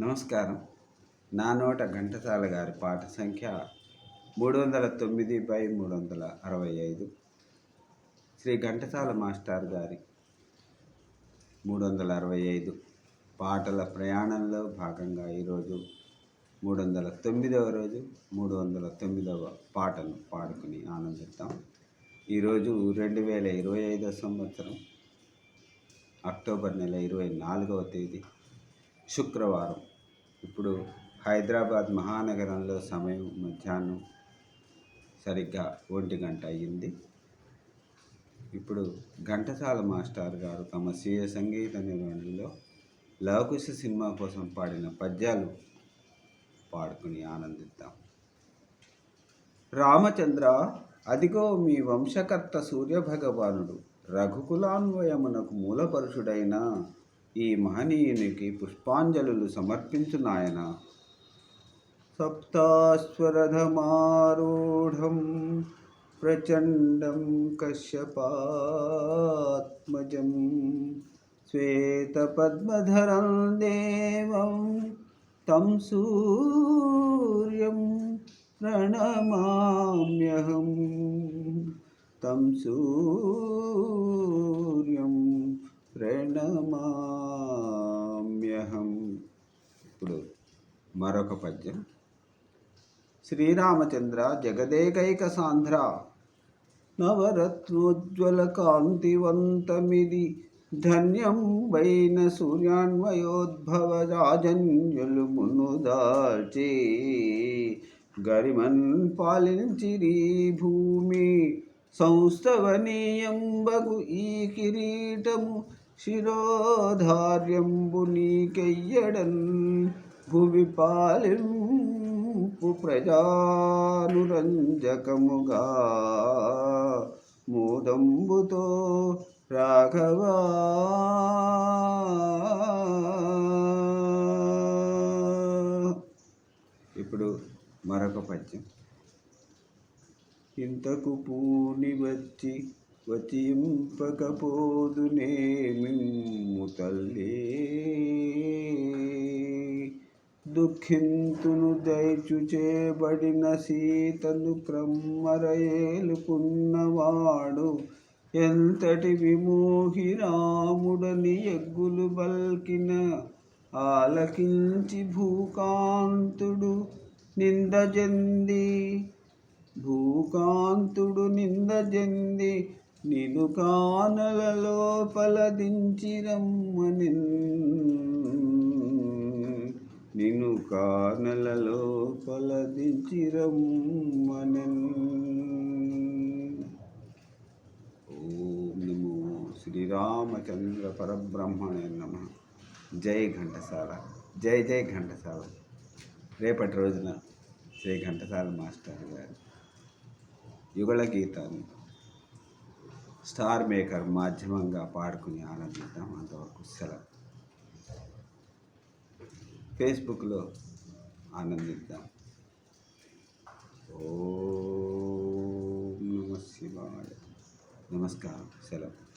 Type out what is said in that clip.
నమస్కారం. నా నోట ఘంటసాల గారి పాట సంఖ్య మూడు వందల తొమ్మిది బై మూడు వందల అరవై ఐదు. శ్రీ ఘంటసాల మాస్టర్ గారి మూడు వందల అరవై ఐదు పాటల ప్రయాణంలో భాగంగా ఈరోజు మూడు వందల తొమ్మిదవ రోజు మూడు వందల తొమ్మిదవ పాటను పాడుకుని ఆనందిద్దాం. ఈరోజు రెండు వేల ఇరవై ఐదో సంవత్సరం అక్టోబర్ నెల ఇరవై నాలుగవ తేదీ. శుక్రవారం. ఇప్పుడు హైదరాబాద్ మహానగరంలో సమయం మధ్యాహ్నం సరిగ్గా ఒంటి గంట అయ్యింది. ఇప్పుడు ఘంటసాల మాస్టర్ గారు తమ స్వీయ సంగీత నిర్వహణలో లవకుశ సినిమా కోసం పాడిన పద్యాలు పాడుకుని ఆనందిద్దాం. రామచంద్ర అదిగో మీ వంశకర్త సూర్యభగవానుడు రఘుకులాన్వయమునకు మూలపరుషుడైన ఈ మహనీయునికి పుష్పాంజలులు సమర్పించు నాయన సప్తాశ్వరథమారూఢం ప్రచండం కశ్యపాత్మజం శ్వేతపద్మధరం దేవం తం సూర్యం ప్రణమామ్యహం తం సూర్యం ప్రణమామ్యహం ఇప్పుడు మరొక పద్యం. శ్రీరామచంద్ర జగదేకైక సాంధ్ర నవరత్నోజ్వల కాంతివంతమిది ధన్యం వైన సూర్యాన్వయోద్భవ రాజన్యులు మునుదాచి గరిమన్ పాలించిరి భూమి సంస్థవనీయంబగు ఈ కిరీటము శిరోధార్యంబు నీకెయ్యడన్ భువి పాలింపు ప్రజానురంజకముగా. మూదంబుతో రాఘవా. ఇప్పుడు మరొక పద్యం. ఇంతకు పూని వచ్చి వచింపకపోదునేమిమ్ము తల్లే? దుఃఖింతును దయచుచేబడిన సీతను క్రమ్మరయేలుకున్నవాడు ఎంతటి విమోహి రాముడని ఎగ్గులు బల్కిన ఆలకించి భూకాంతుడు నిందజంది భూకాంతుడు భూకాంతుడు నిను కానల లోపల దించిరమ్మ పలదించిరమ్మని నిను కానలలో పలదించిరమ్మనన్ ఓం నమో శ్రీరామచంద్ర పరబ్రహ్మణే నమ. జై ఘంటసాల. జై జై ఘంటసాల. రేపటి రోజున శ్రీ ఘంటసాల మాస్టర్ గారు యుగళ గీతాన్ని స్టార్ మేకర్ మాధ్యమంగా పాడుకుని ఆనందిద్దాం. అంతవరకు సెలవు. ఫేస్బుక్లో ఆనందిద్దాం. ఓ నమ శివాయ. నమస్కారం. సెలవు.